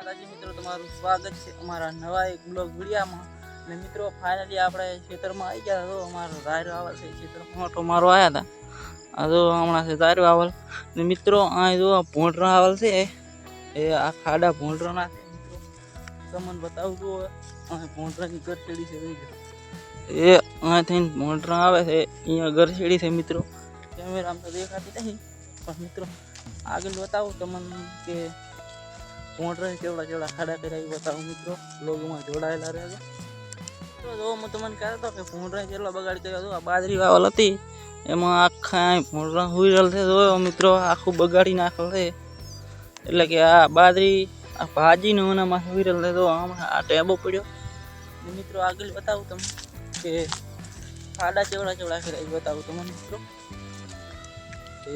માતાજી મિત્રો, તમારું સ્વાગત છે અમારા નવા એક બ્લોગ વિડીયામાં. અને મિત્રો ફાઇનલી આપણે ખેતરમાં આવી ગયા. તો અમારો ધાર્યો આવલ છે ખેતરમાં. મોટો મારો આવ્યા હતા આ જો હમણાં છે ધાર્યો આવલ. ને મિત્રો, આ જો આ ભોંડરા આવલ છે. એ આ ખાડા ભોંડરાના છે, મિત્રો. તમને બતાવું તો અહીં ભોંડરાની ગરચેડી છે એ અહીં થઈને ભોંડરા આવે છે. અહીંયા ગરસેડી છે, મિત્રો. કેમેરામાં તો દેખાતી નહીં પણ મિત્રો, આગળ બતાવું તમને કે મોટરે કેવડા કેવડા ખાડા કર્યા એ બતાવો મિત્રો. લોગમાં જોડાયેલા રહેજો. તો જો હું તમને કહેતો કે ભૂંડરા કેટલા બગાડ કર્યો હતો આ બાજરી વાવલ હતી. એમાં આખા ભૂંડરા હુઈ રહેલ છે. જોયો મિત્રો, આખું બગાડી નાખેલ એટલે કે આ બાજરી, આ ભાજીનો એનામાં હુઈ રહેલ છે. તો હમણાં આ ટેબો પડ્યો. મિત્રો, આગળ બતાવું તમને કે ખાડા ચેવડા ચેવડા એ બતાવું તમને મિત્રો. એ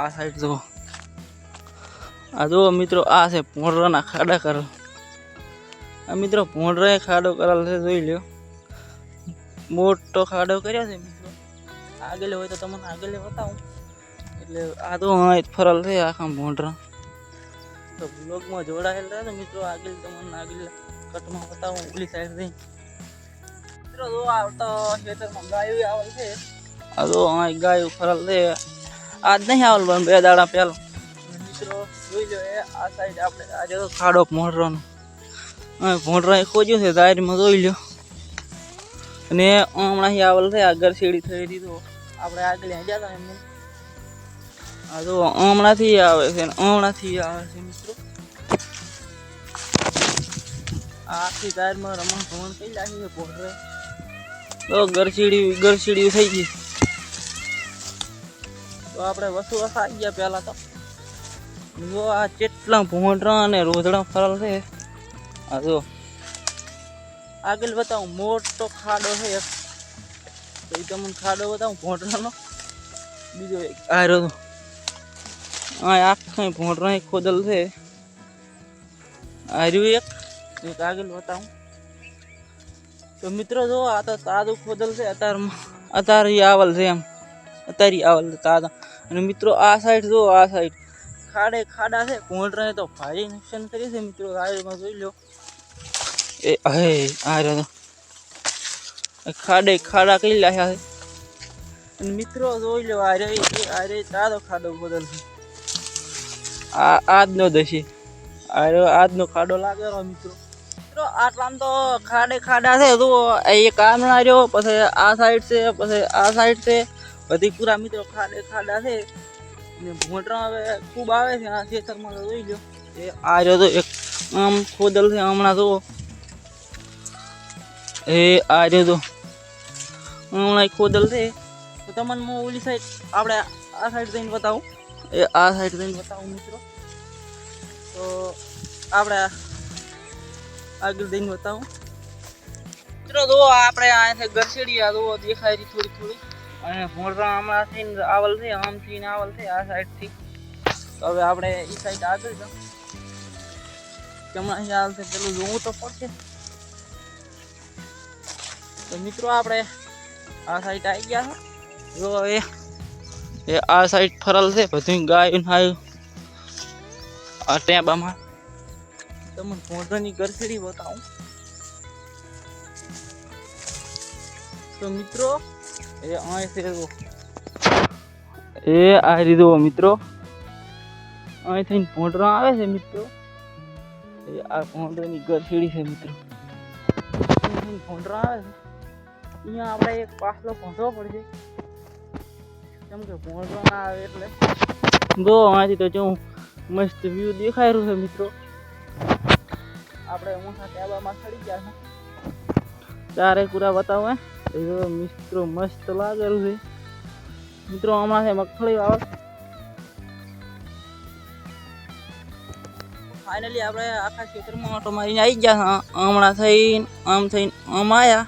આ સાઈડ જો આ જુઓ મિત્રો આ છે ભોંડરાના ખાડા કરેલ આ મિત્રો ભોંડરાએ ખાડો કરેલ છે જોઈ લ્યો મોટો ખાડો કર્યો છે મિત્રો આગળ હોય તો તમને આગળ બતાવું એટલે આ તો હા જ ફરલ છે આખા ભોંડરા તો બ્લોગમાં જોડાયેલ રહે ને મિત્રો આગળ તમને આગળ કટમાં બતાવું ઓલી સાઈડ જઈ મિત્રો જો આ તો ખેતરમાં ગાયો આવેલ છે આ તો હા ગાયો ફરલ છે આજ નહીં આવેલ પણ બે દાડા પહેલા મિત્રો ખાડો ભોંડરાનો. હા ભોંડરા ખોજ્યું છે દાયરીમાં જોઈ લો અને હમણાં આવેલ થયા આગળ સીડી થઈ રહી તો આપણે આગળ જતા આ તો હમણાંથી આવે છે હમણાંથી આવે છે, મિત્રો. આખી દાયરમાં રમણ ભવન કઈ લાગી છે ભોંડરે. તો ગરસીડી ગરસીડી થઈ ગઈ. તો આપણે વસુ વસા આવી ગયા પહેલાં તો. જો આ કેટલા ભૂંડરા અને રોધડા ફરલ છે. આ જો, આગળ બતાવું, મોટો ખાડો છે એક. તો એ તમને ખાડો બતાવું, ભૂંડરાનો. બીજો એક, આ રહ્યો. આ આખા ભૂંડરા ખોદલ છે. આ રહ્યું એક. એક આગળ બતાવું. તો મિત્રો જો, આ તો તાજું ખોદલ છે અત્યારમાં અત્યારે આવલ છે એમ. અત્યારે આવલ તાજા અને મિત્રો, આ સાઈડ જો, આ સાઈડ ખાડે ખાડા છે કોંડરાએ તો ભારે નુકસાન કરી છે મિત્રો. રાયમાં જોઈ લો. એ, હે, આ રહ્યો ખાડે ખાડા કઈ લાયા છે. મિત્રો જોઈ લો, આ એ આ રે તારો ખાડો બદલ આ, આજનો દશી આ રહ્યો, આજનો ખાડો લાગેલો મિત્રો. મિત્રો આટલામાં તો ખાડે ખાડા છે તો એક આમણા રહ્યો, પછી આ સાઈડ છે, પછી આ સાઈડ છે. બધી પૂરા મિત્રો ખાડે ખાડા છે. ને ભોંટરા હવે ખૂબ આવે છે, આ ખેતરમાં તો જોઈ લો એ આ રહ્યો તો એક આમ ખોદલ છે હમણાં તો. એ આ રહ્યો તો. હમણાં ખોદલ છે. તો તમને હું ઓલી સાઈડ આપણે આ સાઈડ જઈને બતાવું. એ આ સાઈડ જઈને બતાવું મિત્રો. તો આપણે આગળ જઈને બતાવું. મિત્રો જો આપણે અહીંથી ગરસેડી આ જો દેખાય રહી થોડી થોડી. અને ભોંડરા હમણાંથી ને આવલ છે આમથી ને આવલ છે, આ સાઈડથી તો હવે આપણે એ સાઈડ આગળ જાઉં. હમણાં અહીંયા છે, પેલું જોવું તો પડશે. તો મિત્રો આપણે આ સાઈડ આવી ગયા છે જો હવે એ આ સાઈડ ફરલ છે, બધું ગાય નાયું. આ ટેબામાં તમને ભોંડરાની ગરસેડી બતાવું. તો મિત્રો એ અહીં છે એ આ રીતો મિત્રો. અહીં થઈને ભોંડરા આવે છે મિત્રો. એ આ ભોંડરાની ગરસીડી છે મિત્રો. થઈને આવે છે. અહીંયા આપણે એક પાછલો પહોંચવો પડશે. કેમ કે ભોંડરા ના આવે એટલે. જો અહીંયાથી તો જો મસ્ત વ્યૂ દેખાય રહ્યું છે મિત્રો. આપણે ઊંચા ટેબામાં ચડી ગયા છે. ચારે પૂરા બતાવો મિત્રો મસ્ત લાગેલું છે. મિત્રો, આમાં છે મગફળી આવે ફાઇનલી આપણે આખા ખેતરમાં ઓટો મારીને આવી ગયા હમણાં થઈને, આમ થઈને, આમ આવ્યા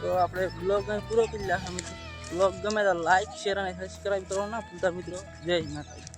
તો આપણે બ્લોગ પૂરો કરી નાખ્યા મિત્રો. બ્લોગ ગમે તો લાઈક શેર અને સબસ્ક્રાઈબ કરવા ના ભૂલતા મિત્રો. જય માતાજી.